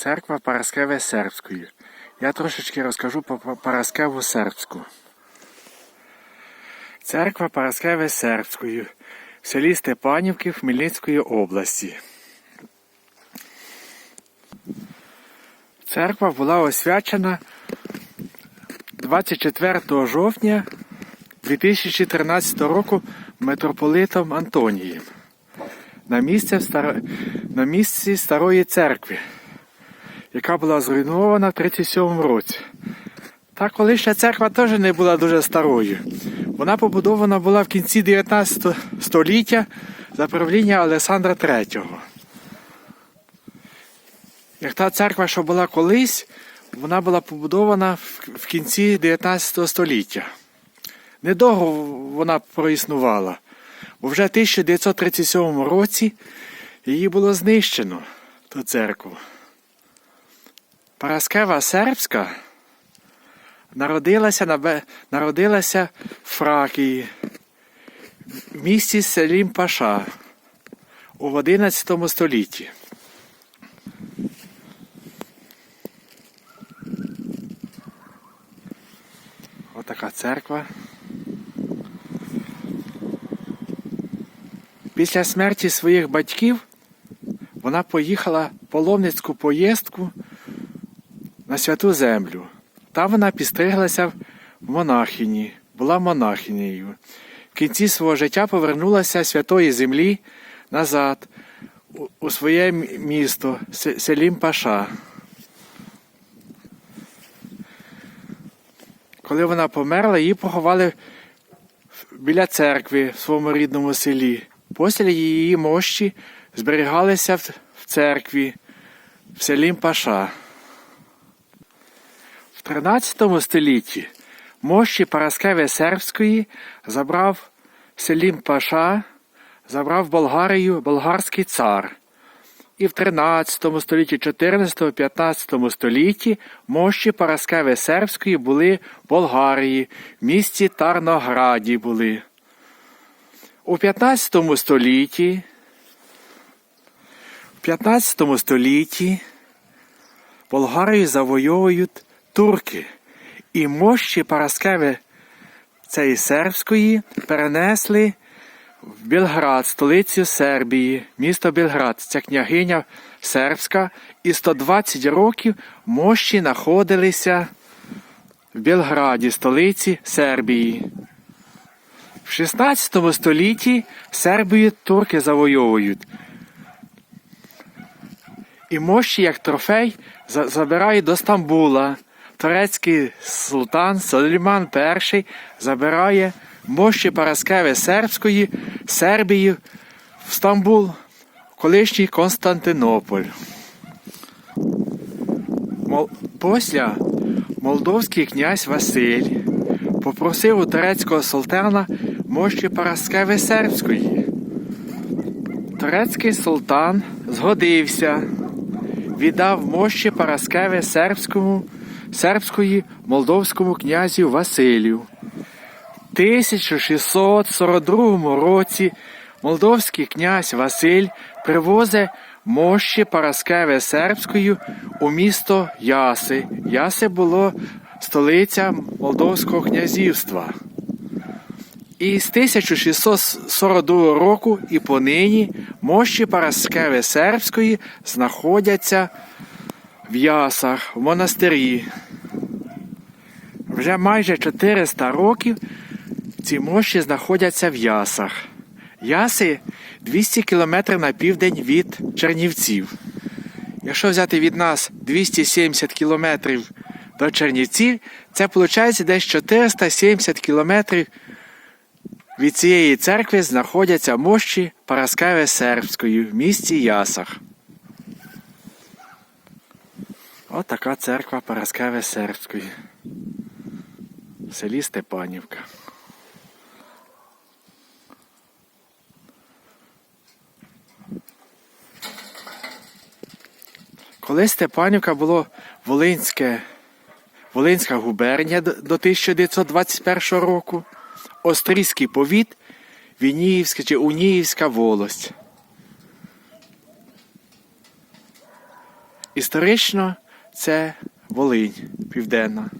Церква Параскеви Сербської. Я трошечки розкажу про Параскеву Сербську. Церква Параскеви Сербської в селі Степанівки Хмельницької області. Церква була освячена 24 жовтня 2013 року митрополитом Антонієм на місці, старої церкви, яка була зруйнована в 37 році. Та колишня церква теж не була дуже старою. Вона побудована була в кінці 19 століття за правління Олександра III. Як та церква, що була колись, вона була побудована в кінці 19 століття. Недовго вона проіснувала, бо вже в 1937 році її було знищено, ту церкву. Параскева Сербська народилася, на, народилася в Фракії, в місті Селім Паша у 11 столітті. Отака церква. Після смерті своїх батьків вона поїхала в паломницьку поїздку на святу землю. Там вона підстриглася в монахині, була монахинею. В кінці свого життя повернулася святої землі назад у- своє місто Се- Селім Паша. Коли вона померла, її поховали біля церкви в своєму рідному селі. Після її мощі зберігалися в церкві в селі Паша. В 13 столітті мощі Параскеви Сербської забрав Селім Паша, забрав Болгарію болгарський цар. І в 13 столітті, 14-15 столітті мощі Параскеви Сербської були в Болгарії, в місті Тарнограді були. У 15 столітті, в 15 столітті Болгарію завойовують турки, і мощі Параскеви цієї сербської перенесли в Білград, столицю Сербії, місто Білград. Ця княгиня сербська, і 120 років мощі знаходилися в Білграді, столиці Сербії. В 16 столітті Сербію турки завойовують. І мощі, як трофей, забирають до Стамбула. Турецький султан Сулейман І забирає мощі Параскеви Сербської Сербії в Стамбул, колишній Константинополь. Після молдовський князь Василь попросив у турецького султана мощі Параскеви Сербської. Турецький султан згодився, віддав мощі Параскеви сербському, сербської молдовському князю Василю. В 1642 році молдовський князь Василь привозить мощі Параскеви сербською у місто Яси. Яси було столиця Молдовського князівства. І з 1642 року і понині мощі Параскеви Сербської знаходяться в Ясах, в монастирі. Вже майже 400 років ці мощі знаходяться в Ясах. Яси 200 кілометрів на південь від Чернівців. Якщо взяти від нас 270 кілометрів до Чернівців, це виходить десь 470 кілометрів від цієї церкви знаходяться мощі Параскеви Сербської в місті Ясах. От така церква Параскеви Сербської в селі Степанівка. Коли Степанівка було Волинське, Волинська губернія до до 1921 року, Острізький повіт, Вініївська чи Уніївська волость. історично це Волинь Південна.